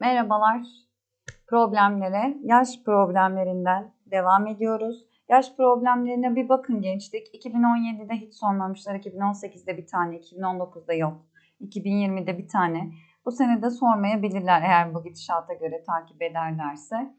Merhabalar. Problemlere, yaş problemlerinden devam ediyoruz. Yaş problemlerine bir bakın gençlik. 2017'de hiç sormamışlar. 2018'de bir tane, 2019'da yok. 2020'de bir tane. Bu sene de sormayabilirler eğer bu gidişata göre takip ederlerse.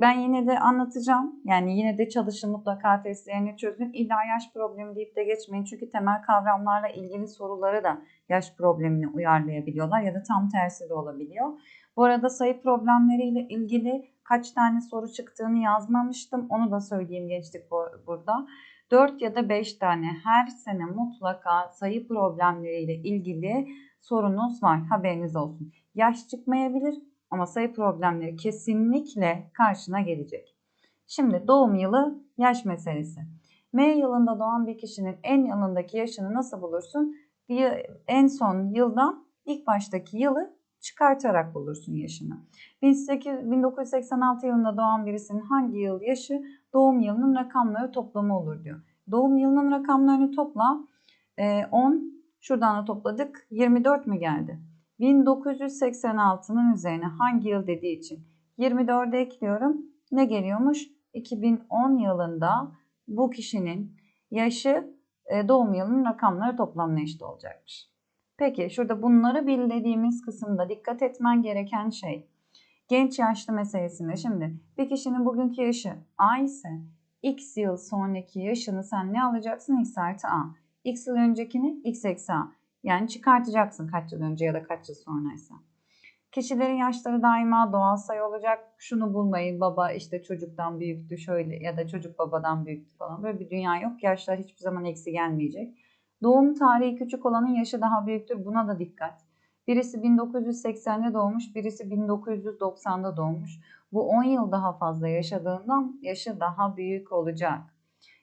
Ben yine de anlatacağım. Yani yine de çalışın mutlaka testlerini çözün. İlla yaş problemi deyip de geçmeyin. Çünkü temel kavramlarla ilgili soruları da yaş problemine uyarlayabiliyorlar ya da tam tersi de olabiliyor. Bu arada sayı problemleriyle ilgili kaç tane soru çıktığını yazmamıştım. Onu da söyleyeyim gençlik burada. 4 ya da 5 tane her sene mutlaka sayı problemleriyle ilgili sorunuz var. Haberiniz olsun. Yaş çıkmayabilir ama sayı problemleri kesinlikle karşına gelecek. Şimdi doğum yılı yaş meselesi. M yılında doğan bir kişinin en yanındaki yaşını nasıl bulursun? En son yıldan ilk baştaki yılı çıkartarak bulursun yaşını. 1986 yılında doğan birisinin hangi yıl yaşı doğum yılının rakamları toplamı olur diyor. Doğum yılının rakamlarını topla. 10 e, şuradan da topladık. 24 mü geldi? 1986'nın üzerine hangi yıl dediği için 24'e ekliyorum. Ne geliyormuş? 2010 yılında bu kişinin yaşı e, doğum yılının rakamları toplamına eşit olacakmış. Peki şurada bunları bil dediğimiz kısımda dikkat etmen gereken şey genç yaşlı meselesinde şimdi bir kişinin bugünkü yaşı A ise x yıl sonraki yaşını sen ne alacaksın? x artı a. x yıl öncekini x eksi a. Yani çıkartacaksın kaç yıl önce ya da kaç yıl sonraysa. Kişilerin yaşları daima doğal sayı olacak. Şunu bulmayın baba işte çocuktan büyüktü şöyle ya da çocuk babadan büyüktü falan. Böyle bir dünya yok. Yaşlar hiçbir zaman eksi gelmeyecek. Doğum tarihi küçük olanın yaşı daha büyüktür. Buna da dikkat. Birisi 1980'de doğmuş, birisi 1990'da doğmuş. Bu 10 yıl daha fazla yaşadığından yaşı daha büyük olacak.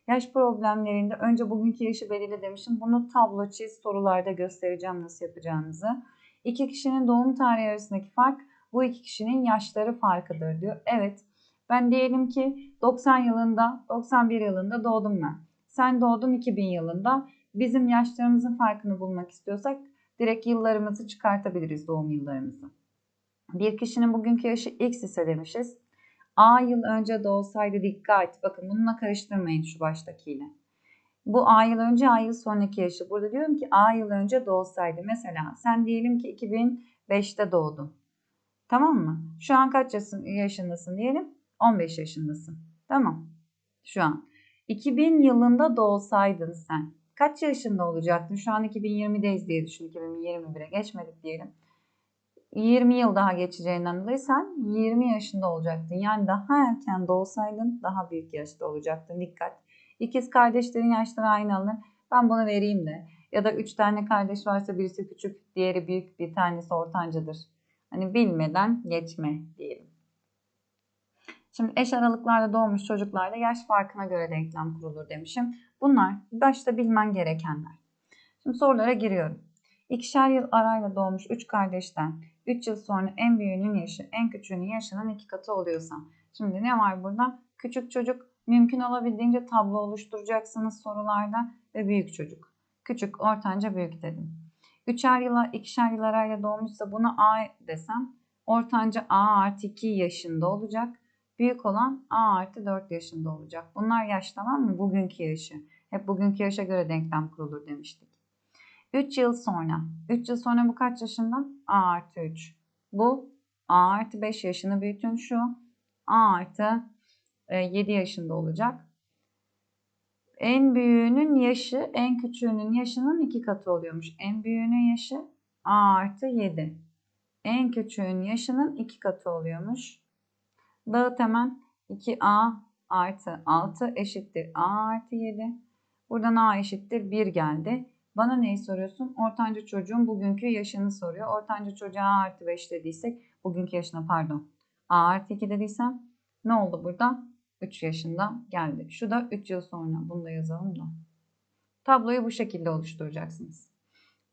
Yaş problemlerinde önce bugünkü yaşı belirle demişim. Bunu tablo çiz sorularda göstereceğim nasıl yapacağınızı. İki kişinin doğum tarihi arasındaki fark bu iki kişinin yaşları farkıdır diyor. Evet ben diyelim ki 90 yılında 91 yılında doğdum ben. Sen doğdun 2000 yılında. Bizim yaşlarımızın farkını bulmak istiyorsak direkt yıllarımızı çıkartabiliriz doğum yıllarımızı. Bir kişinin bugünkü yaşı x ise demişiz. A yıl önce doğsaydı dikkat. Bakın bununla karıştırmayın şu baştakiyle. Bu A yıl önce A yıl sonraki yaşı. Burada diyorum ki A yıl önce doğsaydı. Mesela sen diyelim ki 2005'te doğdun. Tamam mı? Şu an kaç yaşındasın diyelim? 15 yaşındasın. Tamam. Şu an. 2000 yılında doğsaydın sen. Kaç yaşında olacaktın? Şu an 2020'deyiz diye düşün. 2021'e geçmedik diyelim. 20 yıl daha geçeceğinden dolayı sen 20 yaşında olacaktın. Yani daha erken doğsaydın daha büyük yaşta olacaktın. Dikkat. İkiz kardeşlerin yaşları aynı alınır. Ben bunu vereyim de. Ya da 3 tane kardeş varsa birisi küçük, diğeri büyük, bir tanesi ortancadır. Hani bilmeden geçme diyelim. Şimdi eş aralıklarda doğmuş çocuklarda yaş farkına göre denklem kurulur demişim. Bunlar başta bilmen gerekenler. Şimdi sorulara giriyorum. İkişer yıl arayla doğmuş 3 kardeşten 3 yıl sonra en büyüğünün yaşı en küçüğünün yaşının iki katı oluyorsa. Şimdi ne var burada? Küçük çocuk mümkün olabildiğince tablo oluşturacaksınız sorularda ve büyük çocuk. Küçük, ortanca, büyük dedim. Üçer yıla, ikişer yıl arayla doğmuşsa buna A desem ortanca A artı 2 yaşında olacak. Büyük olan A artı 4 yaşında olacak. Bunlar yaş tamam mı? Bugünkü yaşı. Hep bugünkü yaşa göre denklem kurulur demiştik. 3 yıl sonra. 3 yıl sonra bu kaç yaşında? A artı 3. Bu A artı 5 yaşını büyütün şu. A artı 7 e, yaşında olacak. En büyüğünün yaşı en küçüğünün yaşının iki katı oluyormuş. En büyüğünün yaşı A artı 7. En küçüğün yaşının iki katı oluyormuş. Dağıt hemen 2A artı 6 eşittir A artı 7. Buradan A eşittir 1 geldi. Bana neyi soruyorsun? Ortanca çocuğun bugünkü yaşını soruyor. Ortanca çocuğa A artı 5 dediysek bugünkü yaşına pardon. A artı 2 dediysem ne oldu burada? 3 yaşında geldi. Şu da 3 yıl sonra. Bunu da yazalım da. Tabloyu bu şekilde oluşturacaksınız.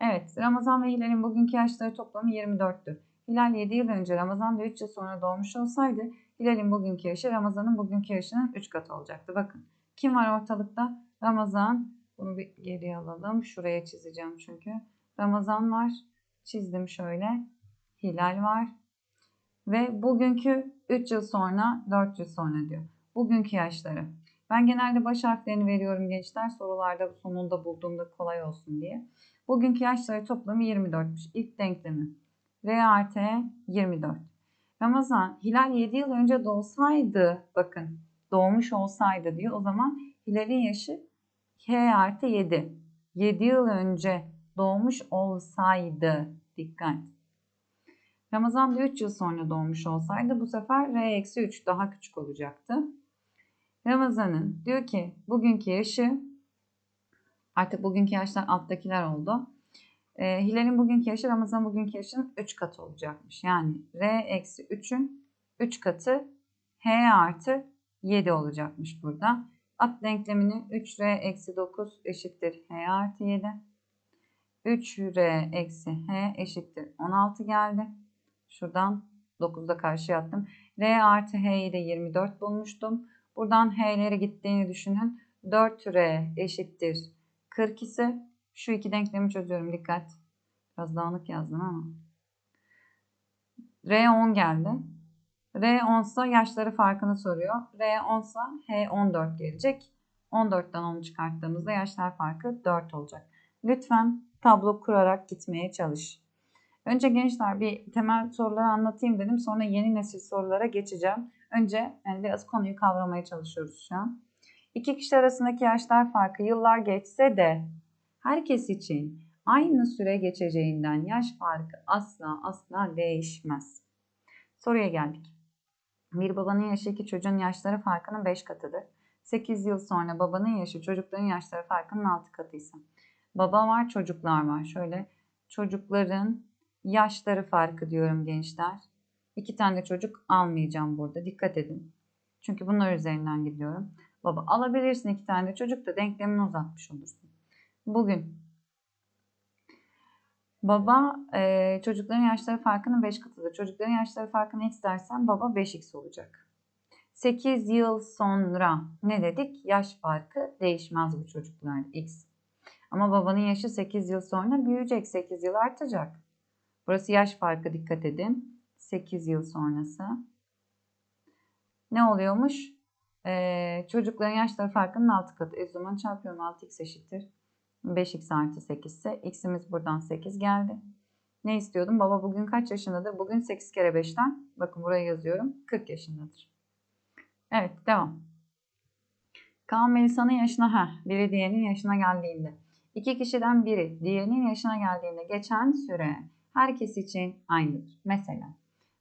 Evet Ramazan ve Hilal'in bugünkü yaşları toplamı 24'tü. Hilal 7 yıl önce Ramazan da 3 yıl sonra doğmuş olsaydı Hilal'in bugünkü yaşı Ramazan'ın bugünkü yaşının 3 katı olacaktı. Bakın kim var ortalıkta? Ramazan. Bunu bir geriye alalım. Şuraya çizeceğim çünkü. Ramazan var. Çizdim şöyle. Hilal var. Ve bugünkü 3 yıl sonra 4 yıl sonra diyor. Bugünkü yaşları. Ben genelde baş harflerini veriyorum gençler. Sorularda sonunda bulduğumda kolay olsun diye. Bugünkü yaşları toplamı 24'müş. İlk denklemi. R artı E 24. Ramazan Hilal 7 yıl önce doğsaydı bakın doğmuş olsaydı diyor. O zaman Hilal'in yaşı H artı 7. 7 yıl önce doğmuş olsaydı dikkat. Ramazan da 3 yıl sonra doğmuş olsaydı bu sefer R eksi 3 daha küçük olacaktı. Ramazan'ın diyor ki bugünkü yaşı artık bugünkü yaşlar alttakiler oldu. E, Hilal'in bugünkü yaşı Ramazan bugünkü yaşının 3 katı olacakmış. Yani R eksi 3'ün 3 katı H artı 7 olacakmış burada. At denklemini 3R eksi 9 eşittir H artı 7. 3R eksi H eşittir 16 geldi. Şuradan 9'da karşıya attım. R artı H'yi de 24 bulmuştum. Buradan H'lere gittiğini düşünün. 4R eşittir 40 ise şu iki denklemi çözüyorum. Dikkat. Biraz dağınık yazdım ama. R 10 geldi. R 10 ise yaşları farkını soruyor. R 10 ise H 14 gelecek. 14'ten 10'u çıkarttığımızda yaşlar farkı 4 olacak. Lütfen tablo kurarak gitmeye çalış. Önce gençler bir temel soruları anlatayım dedim. Sonra yeni nesil sorulara geçeceğim. Önce yani biraz konuyu kavramaya çalışıyoruz şu an. İki kişi arasındaki yaşlar farkı yıllar geçse de herkes için aynı süre geçeceğinden yaş farkı asla asla değişmez. Soruya geldik. Bir babanın yaşı iki çocuğun yaşları farkının 5 katıdır. 8 yıl sonra babanın yaşı çocukların yaşları farkının 6 katıysa. Baba var çocuklar var. Şöyle çocukların yaşları farkı diyorum gençler. İki tane çocuk almayacağım burada. Dikkat edin. Çünkü bunlar üzerinden gidiyorum. Baba alabilirsin iki tane çocuk da denklemini uzatmış olursun. Bugün baba e, çocukların yaşları farkının 5 katıdır. Çocukların yaşları farkını x dersen baba 5x olacak. 8 yıl sonra ne dedik? Yaş farkı değişmez bu çocuklar x. Ama babanın yaşı 8 yıl sonra büyüyecek. 8 yıl artacak. Burası yaş farkı dikkat edin. 8 yıl sonrası. Ne oluyormuş? Ee, çocukların yaşları farkının 6 katı. E zaman çarpıyorum 6x eşittir. 5x artı 8 ise x'imiz buradan 8 geldi. Ne istiyordum? Baba bugün kaç yaşındadır? Bugün 8 kere 5'ten bakın buraya yazıyorum. 40 yaşındadır. Evet devam. Kaan Melisa'nın yaşına ha biri diğerinin yaşına geldiğinde. iki kişiden biri diğerinin yaşına geldiğinde geçen süre herkes için aynıdır. Mesela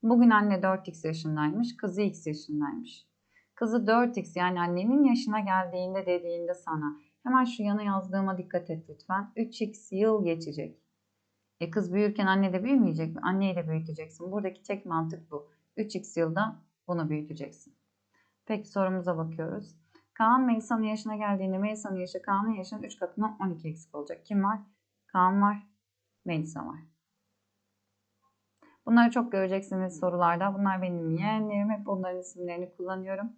bugün anne 4x yaşındaymış, kızı x yaşındaymış. Kızı 4x yani annenin yaşına geldiğinde dediğinde sana hemen şu yana yazdığıma dikkat et lütfen. 3x yıl geçecek. E kız büyürken anne de büyümeyecek mi? Anneyi de büyüteceksin. Buradaki tek mantık bu. 3x yılda bunu büyüteceksin. Peki sorumuza bakıyoruz. Kaan Melisa'nın yaşına geldiğinde Melisa'nın yaşı Kaan'ın yaşının 3 katından 12 eksik olacak. Kim var? Kaan var. Melisa var. Bunları çok göreceksiniz sorularda. Bunlar benim yeğenlerim. Hep bunların isimlerini kullanıyorum.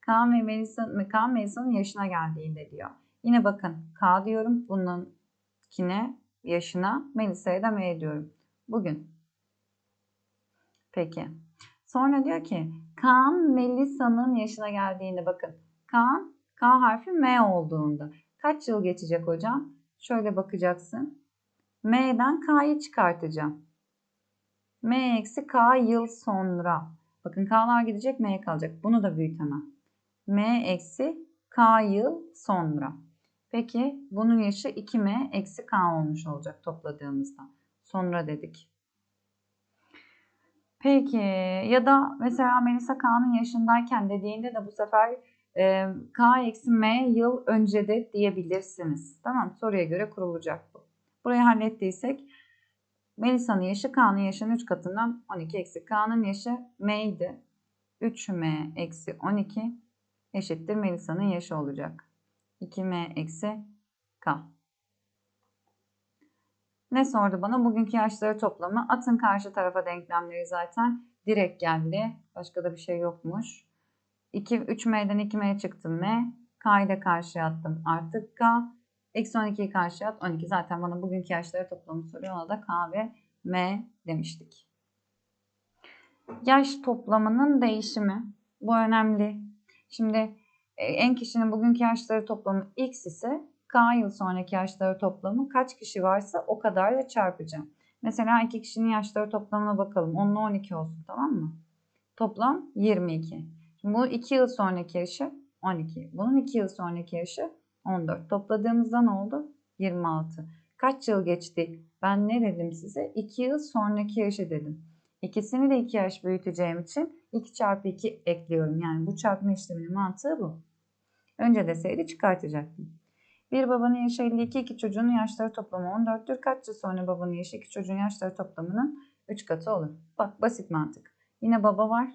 Kaan ve Melisa, Kaan Melisa'nın yaşına geldiğinde diyor. Yine bakın K diyorum. Bununkine yaşına Melisa'ya da M diyorum. Bugün. Peki. Sonra diyor ki Kaan Melisa'nın yaşına geldiğinde bakın. Kaan K harfi M olduğunda. Kaç yıl geçecek hocam? Şöyle bakacaksın. M'den K'yı çıkartacağım. M eksi K yıl sonra. Bakın K'lar gidecek M kalacak. Bunu da büyütemem. M eksi K yıl sonra. Peki bunun yaşı 2M eksi K olmuş olacak topladığımızda. Sonra dedik. Peki ya da mesela Melisa K'nın yaşındayken dediğinde de bu sefer e, K eksi M yıl önce de diyebilirsiniz. Tamam soruya göre kurulacak bu. Burayı hallettiysek Melisa'nın yaşı K'nın yaşının 3 katından 12 eksi K'nın yaşı M'ydi. 3M eksi 12 eşittir Melisa'nın yaşı olacak. 2M eksi K. Ne sordu bana? Bugünkü yaşları toplamı. Atın karşı tarafa denklemleri zaten direkt geldi. Başka da bir şey yokmuş. 2, 3M'den 2M çıktı M. K'yı da karşıya attım. Artık K. Eksi 12'yi karşıya at. 12 zaten bana bugünkü yaşları toplamı soruyor. Ona da K ve M demiştik. Yaş toplamının değişimi. Bu önemli. Şimdi en kişinin bugünkü yaşları toplamı x ise k yıl sonraki yaşları toplamı kaç kişi varsa o kadarla çarpacağım. Mesela iki kişinin yaşları toplamına bakalım. 10 ile 12 olsun tamam mı? Toplam 22. Şimdi bu 2 yıl sonraki yaşı 12. Bunun 2 yıl sonraki yaşı 14. Topladığımızda ne oldu? 26. Kaç yıl geçti? Ben ne dedim size? 2 yıl sonraki yaşı dedim. İkisini de 2 yaş büyüteceğim için 2 çarpı 2 ekliyorum. Yani bu çarpma işleminin mantığı bu. Önce deseydi çıkartacaktım. Bir babanın yaşı 52, iki çocuğun yaşları toplamı 14'tür. Kaç yıl sonra babanın yaşı iki çocuğun yaşları toplamının 3 katı olur. Bak basit mantık. Yine baba var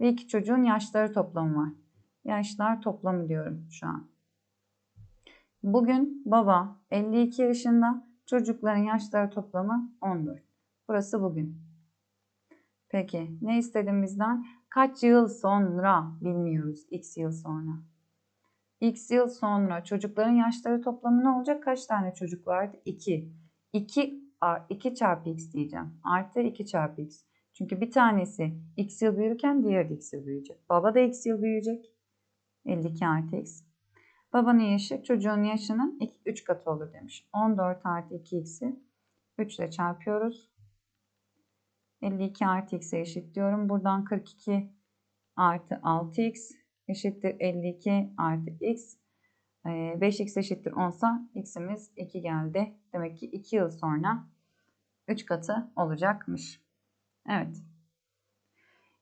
ve iki çocuğun yaşları toplamı var. Yaşlar toplamı diyorum şu an. Bugün baba 52 yaşında, çocukların yaşları toplamı 14. Burası bugün. Peki ne istedim bizden? Kaç yıl sonra bilmiyoruz. X yıl sonra. X yıl sonra çocukların yaşları toplamı ne olacak? Kaç tane çocuk vardı? 2. 2 2 çarpı x diyeceğim. Artı 2 çarpı x. Çünkü bir tanesi x yıl büyürken diğeri de x yıl büyüyecek. Baba da x yıl büyüyecek. 52 artı x. Babanın yaşı çocuğun yaşının 3 katı olur demiş. 14 artı 2x'i 3 ile çarpıyoruz. 52 artı x'e eşitliyorum. Buradan 42 artı 6x eşittir 52 artı x. 5x eşittir 10 sa x'imiz 2 geldi. Demek ki 2 yıl sonra 3 katı olacakmış. Evet.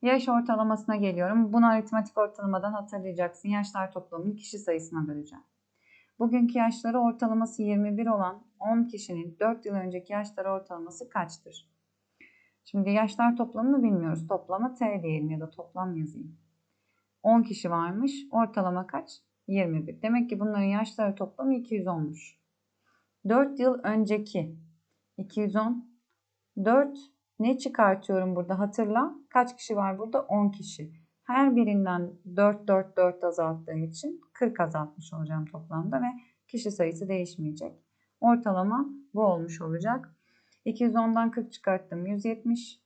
Yaş ortalamasına geliyorum. Bunu aritmetik ortalamadan hatırlayacaksın. Yaşlar toplamını kişi sayısına böleceğim. Bugünkü yaşları ortalaması 21 olan 10 kişinin 4 yıl önceki yaşları ortalaması kaçtır? Şimdi yaşlar toplamını bilmiyoruz. Toplama T diyelim ya da toplam yazayım. 10 kişi varmış. Ortalama kaç? 21. Demek ki bunların yaşları toplamı 210'muş. 4 yıl önceki 210 4 ne çıkartıyorum burada hatırla. Kaç kişi var burada? 10 kişi. Her birinden 4 4 4 azalttığım için 40 azaltmış olacağım toplamda ve kişi sayısı değişmeyecek. Ortalama bu olmuş olacak. 210'dan 40 çıkarttım. 170.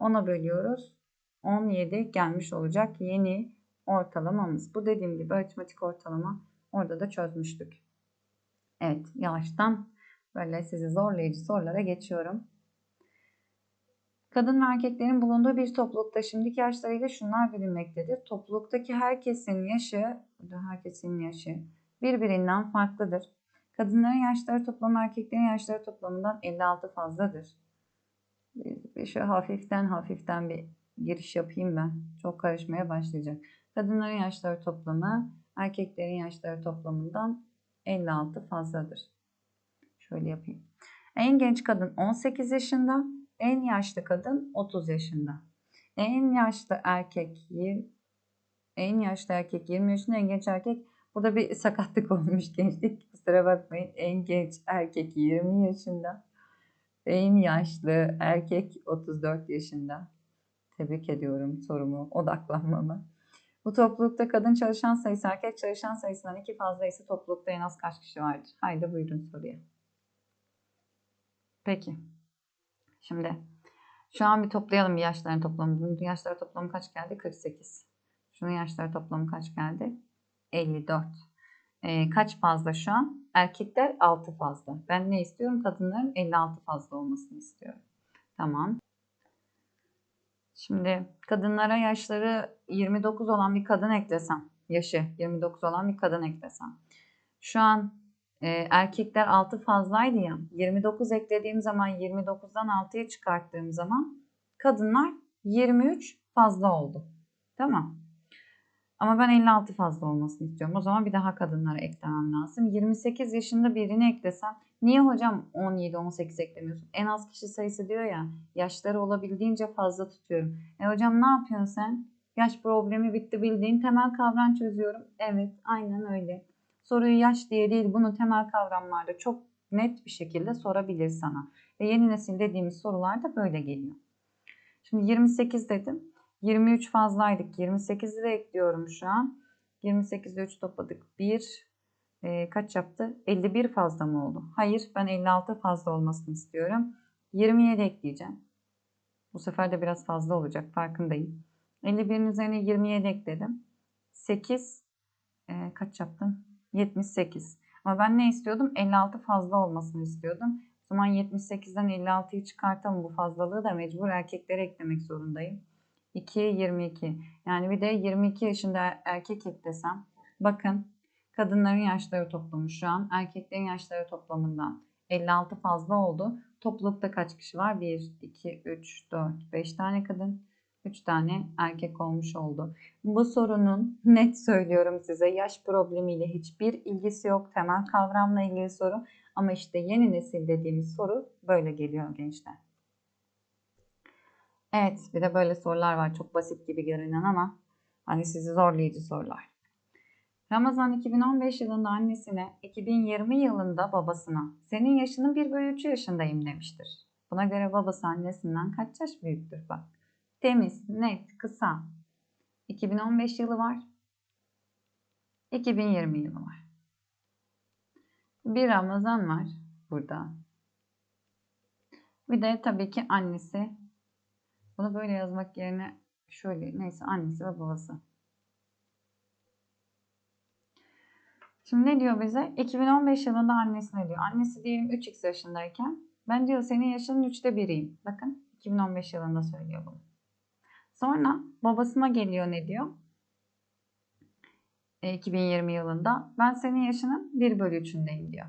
10'a bölüyoruz. 17 gelmiş olacak yeni ortalamamız. Bu dediğim gibi aritmetik ortalama orada da çözmüştük. Evet yavaştan böyle sizi zorlayıcı sorulara geçiyorum. Kadın ve erkeklerin bulunduğu bir toplulukta şimdiki yaşlarıyla şunlar bilinmektedir. Topluluktaki herkesin yaşı, herkesin yaşı birbirinden farklıdır. Kadınların yaşları toplamı erkeklerin yaşları toplamından 56 fazladır. Şu hafiften hafiften bir giriş yapayım ben. Çok karışmaya başlayacak. Kadınların yaşları toplamı erkeklerin yaşları toplamından 56 fazladır. Şöyle yapayım. En genç kadın 18 yaşında, en yaşlı kadın 30 yaşında. En yaşlı erkek 20, en yaşlı erkek 20 yaşında, en genç erkek burada bir sakatlık olmuş gençlik. Kusura bakmayın. En genç erkek 20 yaşında. En yaşlı erkek 34 yaşında. Tebrik ediyorum sorumu, odaklanmamı. Bu toplulukta kadın çalışan sayısı erkek çalışan sayısından iki fazla ise toplulukta en az kaç kişi vardır? Haydi buyurun soruya. Peki. Şimdi şu an bir toplayalım bir yaşların toplamı. Bunun yaşları toplamı kaç geldi? 48. Şunun yaşları toplamı kaç geldi? 54. Ee, kaç fazla şu an? Erkekler 6 fazla. Ben ne istiyorum? Kadınların 56 fazla olmasını istiyorum. Tamam. Şimdi kadınlara yaşları 29 olan bir kadın eklesem, yaşı 29 olan bir kadın eklesem. Şu an e, erkekler 6 fazlaydı ya. 29 eklediğim zaman 29'dan 6'ya çıkarttığım zaman kadınlar 23 fazla oldu. Tamam. Ama ben 56 fazla olmasını istiyorum. O zaman bir daha kadınlara eklemem lazım. 28 yaşında birini eklesem niye hocam 17-18 eklemiyorsun? En az kişi sayısı diyor ya yaşları olabildiğince fazla tutuyorum. E hocam ne yapıyorsun sen? Yaş problemi bitti bildiğin temel kavram çözüyorum. Evet aynen öyle. Soruyu yaş diye değil bunu temel kavramlarda çok net bir şekilde sorabilir sana. Ve yeni nesil dediğimiz sorular da böyle geliyor. Şimdi 28 dedim. 23 fazlaydık. 28'i de ekliyorum şu an. 28'de 3 topladık. 1 e, kaç yaptı? 51 fazla mı oldu? Hayır ben 56 fazla olmasını istiyorum. 27 ekleyeceğim. Bu sefer de biraz fazla olacak farkındayım. 51'in üzerine 27 ekledim. 8 e, kaç yaptım? 78. Ama ben ne istiyordum? 56 fazla olmasını istiyordum. O zaman 78'den 56'yı çıkartalım. Bu fazlalığı da mecbur erkeklere eklemek zorundayım. 2, 22. Yani bir de 22 yaşında erkek eklesem. Bakın kadınların yaşları toplamı şu an erkeklerin yaşları toplamından 56 fazla oldu. Toplulukta kaç kişi var? 1, 2, 3, 4, 5 tane kadın. 3 tane erkek olmuş oldu. Bu sorunun net söylüyorum size yaş problemiyle hiçbir ilgisi yok. Temel kavramla ilgili soru. Ama işte yeni nesil dediğimiz soru böyle geliyor gençler. Evet bir de böyle sorular var. Çok basit gibi görünen ama hani sizi zorlayıcı sorular. Ramazan 2015 yılında annesine, 2020 yılında babasına senin yaşının 1 bölü 3 yaşındayım demiştir. Buna göre babası annesinden kaç yaş büyüktür bak. Temiz, net, kısa. 2015 yılı var. 2020 yılı var. Bir Ramazan var burada. Bir de tabii ki annesi. Bunu böyle yazmak yerine şöyle neyse annesi ve babası. Şimdi ne diyor bize? 2015 yılında annesine diyor. Annesi diyelim 3x yaşındayken ben diyor senin yaşının 3'te biriyim. Bakın 2015 yılında söylüyor bunu. Sonra babasına geliyor ne diyor? E, 2020 yılında ben senin yaşının 1 bölü 3'ündeyim diyor.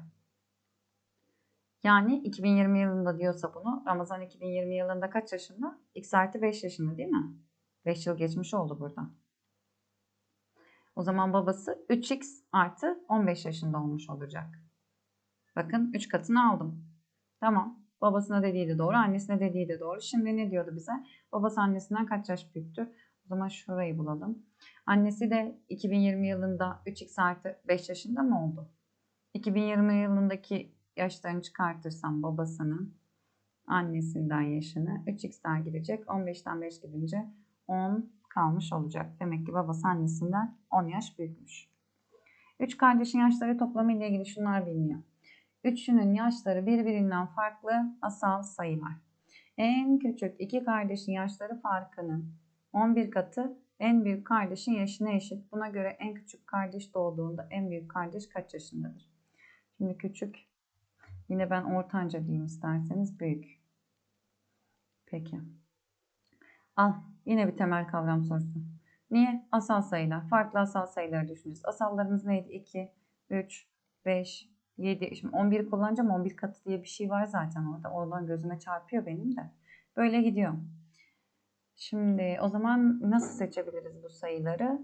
Yani 2020 yılında diyorsa bunu Ramazan 2020 yılında kaç yaşında? X artı 5 yaşında değil mi? 5 yıl geçmiş oldu burada. O zaman babası 3x artı 15 yaşında olmuş olacak. Bakın 3 katını aldım. Tamam. Babasına dediği de doğru, annesine dediği de doğru. Şimdi ne diyordu bize? Babası annesinden kaç yaş büyüktür? O zaman şurayı bulalım. Annesi de 2020 yılında 3x artı 5 yaşında mı oldu? 2020 yılındaki yaşlarını çıkartırsam babasının annesinden yaşını 3x daha gidecek. 15'ten 5 gidince 10 kalmış olacak. Demek ki babası annesinden 10 yaş büyükmüş. Üç kardeşin yaşları toplamı ile ilgili şunlar biliniyor. Üçünün yaşları birbirinden farklı asal sayılar. En küçük iki kardeşin yaşları farkının 11 katı en büyük kardeşin yaşına eşit. Buna göre en küçük kardeş doğduğunda en büyük kardeş kaç yaşındadır? Şimdi küçük. Yine ben ortanca diyeyim isterseniz büyük. Peki. Al yine bir temel kavram sorusu. Niye? Asal sayılar. Farklı asal sayıları düşüneceğiz. Asallarımız neydi? 2, 3, 5, 7. Şimdi 11 kullanacağım. 11 katı diye bir şey var zaten orada. Oradan gözüme çarpıyor benim de. Böyle gidiyor. Şimdi o zaman nasıl seçebiliriz bu sayıları?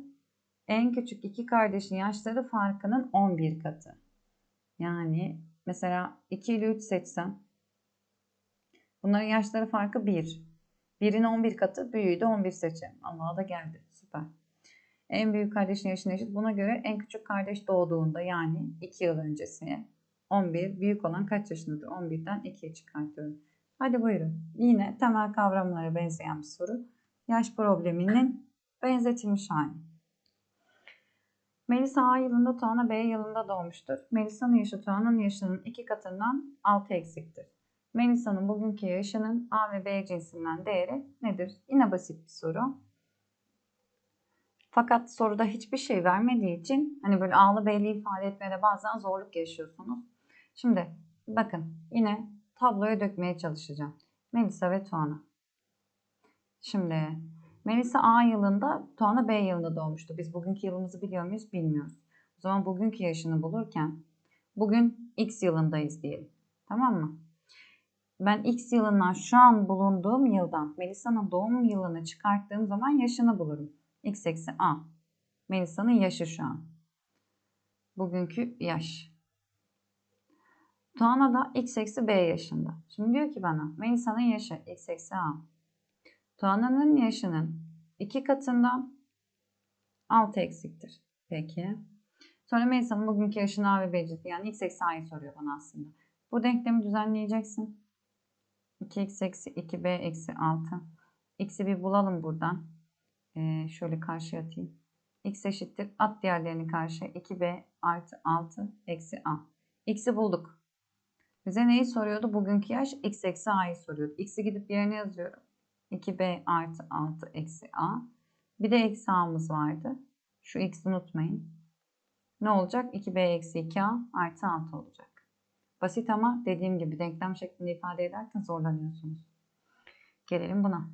En küçük iki kardeşin yaşları farkının 11 katı. Yani mesela 2 ile 3 seçsem bunların yaşları farkı 1. 1'in 11 katı büyüğü de 11 seçelim. Allah'a da geldi. Süper. En büyük kardeşin yaşına eşit. Buna göre en küçük kardeş doğduğunda yani 2 yıl öncesi 11 büyük olan kaç yaşındadır? 11'den 2'ye çıkartıyorum. Hadi buyurun. Yine temel kavramlara benzeyen bir soru. Yaş probleminin benzetilmiş hali. Melisa A yılında Tuana B yılında doğmuştur. Melisa'nın yaşı Tuana'nın yaşının iki katından 6 eksiktir. Melisa'nın bugünkü yaşının A ve B cinsinden değeri nedir? Yine basit bir soru. Fakat soruda hiçbir şey vermediği için hani böyle A'lı B'li ifade etmede bazen zorluk yaşıyorsunuz. Şimdi bakın yine tabloya dökmeye çalışacağım. Melisa ve Tuana. Şimdi Melisa A yılında, Tuana B yılında doğmuştu. Biz bugünkü yılımızı biliyor muyuz? Bilmiyoruz. O zaman bugünkü yaşını bulurken bugün X yılındayız diyelim. Tamam mı? Ben X yılından şu an bulunduğum yıldan Melisa'nın doğum yılını çıkarttığım zaman yaşını bulurum. X eksi A. Melisa'nın yaşı şu an. Bugünkü yaş. Tuana da X eksi B yaşında. Şimdi diyor ki bana Melisa'nın yaşı X eksi A. Tuana'nın yaşının iki katından 6 eksiktir. Peki. Sonra Melisa'nın bugünkü yaşını A ve B yani X eksi A'yı soruyor bana aslında. Bu denklemi düzenleyeceksin. 2x eksi 2b eksi 6. X'i bir bulalım buradan. Ee, şöyle karşıya atayım. X eşittir. At diğerlerini karşıya. 2b artı 6 eksi a. X'i bulduk. Bize neyi soruyordu? Bugünkü yaş x eksi a'yı soruyordu. X'i gidip yerine yazıyorum. 2b artı 6 eksi a. Bir de eksi a'mız vardı. Şu x'i unutmayın. Ne olacak? 2b eksi 2a artı 6 olacak. Basit ama dediğim gibi denklem şeklinde ifade ederken zorlanıyorsunuz. Gelelim buna.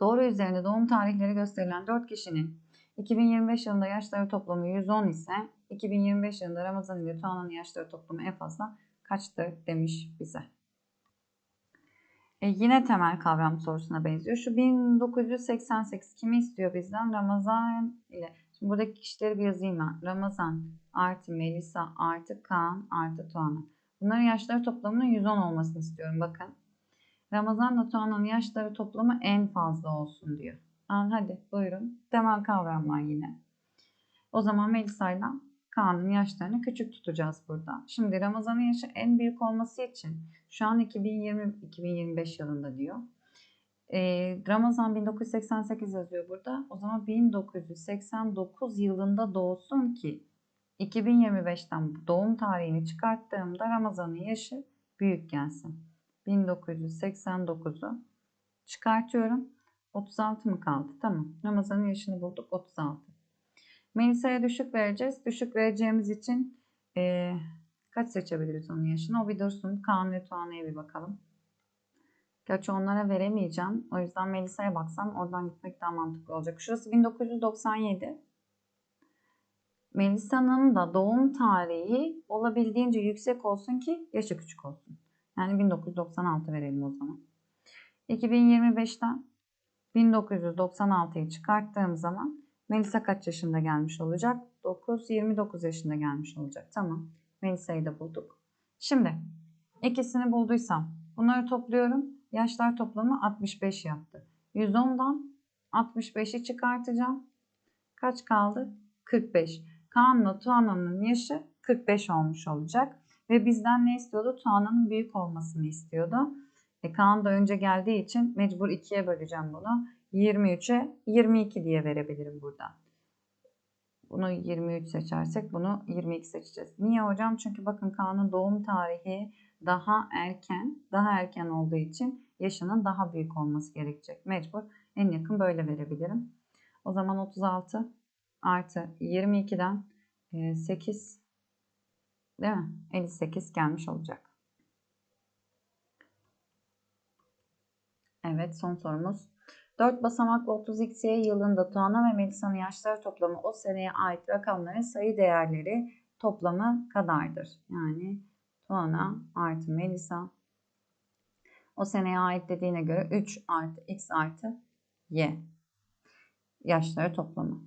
Doğru üzerinde doğum tarihleri gösterilen 4 kişinin 2025 yılında yaşları toplamı 110 ise 2025 yılında Ramazan ile Tuana'nın yaşları toplamı en fazla kaçtır demiş bize. E yine temel kavram sorusuna benziyor. Şu 1988 kimi istiyor bizden? Ramazan ile. Şimdi buradaki kişileri bir yazayım ben. Ramazan artı Melisa artı Kaan artı Tuana. Bunların yaşları toplamının 110 olmasını istiyorum. Bakın. Ramazan'la Tuana'nın yaşları toplamı en fazla olsun diyor. Aa, hadi buyurun. Temel kavramlar yine. O zaman Melisa'yla Kaan'ın yaşlarını küçük tutacağız burada. Şimdi Ramazan'ın yaşı en büyük olması için şu an 2020-2025 yılında diyor. Ee, Ramazan 1988 yazıyor burada. O zaman 1989 yılında doğsun ki 2025'ten doğum tarihini çıkarttığımda Ramazan'ın yaşı büyük gelsin. 1989'u çıkartıyorum. 36 mı kaldı? Tamam. Ramazan'ın yaşını bulduk. 36. Melisa'ya düşük vereceğiz. Düşük vereceğimiz için e, kaç seçebiliriz onun yaşını? O bir dursun. Kaan ve Tuana'ya bir bakalım. Gerçi onlara veremeyeceğim. O yüzden Melisa'ya baksam oradan gitmek daha mantıklı olacak. Şurası 1997. Melisa'nın da doğum tarihi olabildiğince yüksek olsun ki yaşı küçük olsun. Yani 1996 verelim o zaman. 2025'ten 1996'yı çıkarttığım zaman Melisa kaç yaşında gelmiş olacak? 9, 29 yaşında gelmiş olacak. Tamam. Melisa'yı da bulduk. Şimdi ikisini bulduysam bunları topluyorum. Yaşlar toplamı 65 yaptı. 110'dan 65'i çıkartacağım. Kaç kaldı? 45. Kaan'la Tuana'nın yaşı 45 olmuş olacak. Ve bizden ne istiyordu? Tuana'nın büyük olmasını istiyordu. E, Kaan da önce geldiği için mecbur 2'ye böleceğim bunu. 23'e 22 diye verebilirim burada. Bunu 23 seçersek bunu 22 seçeceğiz. Niye hocam? Çünkü bakın Kaan'ın doğum tarihi daha erken, daha erken olduğu için yaşının daha büyük olması gerekecek. Mecbur en yakın böyle verebilirim. O zaman 36 artı 22'den 8 değil mi? 58 gelmiş olacak. Evet son sorumuz. 4 basamaklı 30xy yılında Tuana ve Melisa'nın yaşları toplamı o seneye ait rakamların sayı değerleri toplamı kadardır. Yani Tuana artı Melisa o seneye ait dediğine göre 3 artı x artı y yaşları toplamı.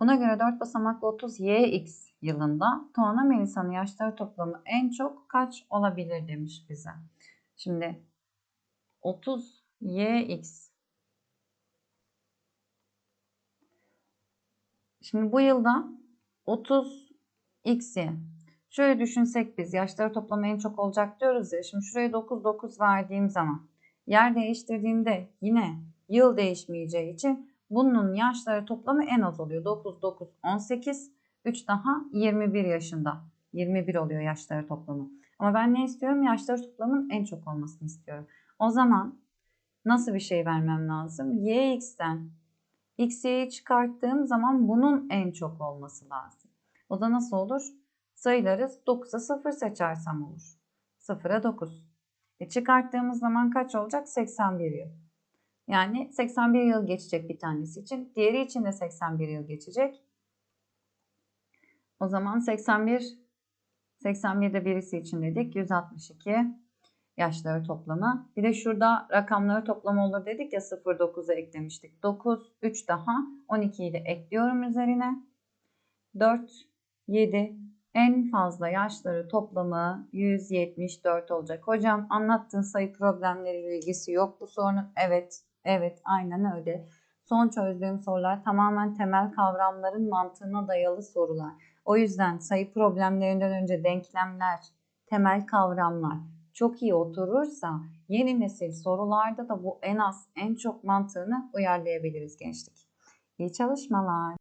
Buna göre 4 basamaklı 30 yx yılında Tuana Melisa'nın yaşları toplamı en çok kaç olabilir demiş bize. Şimdi 30 yx Şimdi bu yılda 30 x'ye şöyle düşünsek biz yaşları toplamı en çok olacak diyoruz ya. Şimdi şuraya 9 9 verdiğim zaman yer değiştirdiğimde yine yıl değişmeyeceği için bunun yaşları toplamı en az oluyor. 9 9 18 3 daha 21 yaşında. 21 oluyor yaşları toplamı. Ama ben ne istiyorum? Yaşları toplamın en çok olmasını istiyorum. O zaman nasıl bir şey vermem lazım? YX'ten x'yi çıkarttığım zaman bunun en çok olması lazım. O da nasıl olur? Sayılarız 9'a 0 seçersem olur. 0'a 9. E çıkarttığımız zaman kaç olacak? 81 yıl. Yani 81 yıl geçecek bir tanesi için. Diğeri için de 81 yıl geçecek. O zaman 81 81'de birisi için dedik. 162 yaşları toplamı. Bir de şurada rakamları toplamı olur dedik ya 0 9'a eklemiştik. 9 3 daha 12'yi de ekliyorum üzerine. 4 7 en fazla yaşları toplamı 174 olacak. Hocam anlattığın sayı problemleriyle ilgisi yok bu sorunun. Evet, evet aynen öyle. Son çözdüğüm sorular tamamen temel kavramların mantığına dayalı sorular. O yüzden sayı problemlerinden önce denklemler, temel kavramlar çok iyi oturursa yeni nesil sorularda da bu en az en çok mantığını uyarlayabiliriz gençlik. İyi çalışmalar.